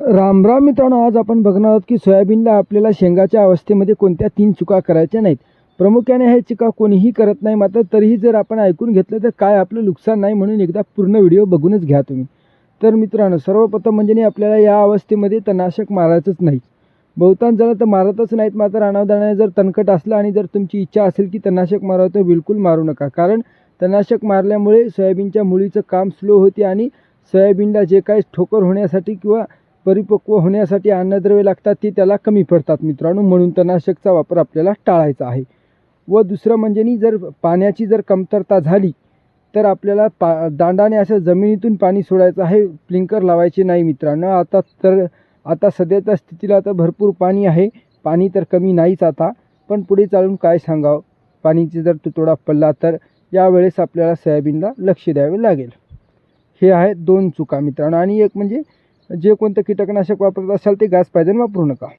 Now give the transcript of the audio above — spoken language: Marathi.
राम राम मित्रांनो आज आपण बघणार आहोत की सोयाबीनला आपल्याला शेंगाच्या अवस्थेमध्ये कोणत्या तीन चुका करायच्या नाहीत. प्रामुख्याने हे चुका कोणीही करत नाही मात्र तरीही जर आपण ऐकून घेतलं तर काय आपलं नुकसान नाही म्हणून एकदा पूर्ण व्हिडिओ बघूनच घ्या तुम्ही. तर मित्रांनो सर्वप्रथम म्हणजे नाही आपल्याला या अवस्थेमध्ये तणाशक मारायचंच नाही. बहुतांश जण तर मारतच नाहीत मात्र अनावधानाने जर तणकट असलं आणि जर तुमची इच्छा असेल की तणाशक मारावं तर बिलकुल मारू नका. कारण तणाशक मारल्यामुळे सोयाबीनच्या मुळीचं काम स्लो होते आणि सोयाबीनला जे काही ठोकर होण्यासाठी किंवा परिपक्व होण्यासाठी अन्नद्रव्ये लागतात ती त्याला कमी पडतात मित्रांनो. म्हणून तणाशकचा वापर आपल्याला टाळायचा आहे. व दुसरं म्हणजे नी जर पाण्याची जर कमतरता झाली तर आपल्याला पा दांडाने असं जमिनीतून पाणी सोडायचं आहे प्लिंकर लावायचे नाही मित्रांनो. आता तर आता सध्याच्या स्थितीला तर भरपूर पाणी आहे. पाणी तर कमी नाहीच आता. पण पुढे चालून काय सांगावं? पाणीची जर तुतोडा पडला तर यावेळेस आपल्याला सोयाबीनला लक्ष द्यावे लागेल. हे आहेत दोन चुका मित्रांनो. आणि एक म्हणजे जे कोणतं कीटकनाशक वापरत असाल ते गॅस पायदन वापरू नका.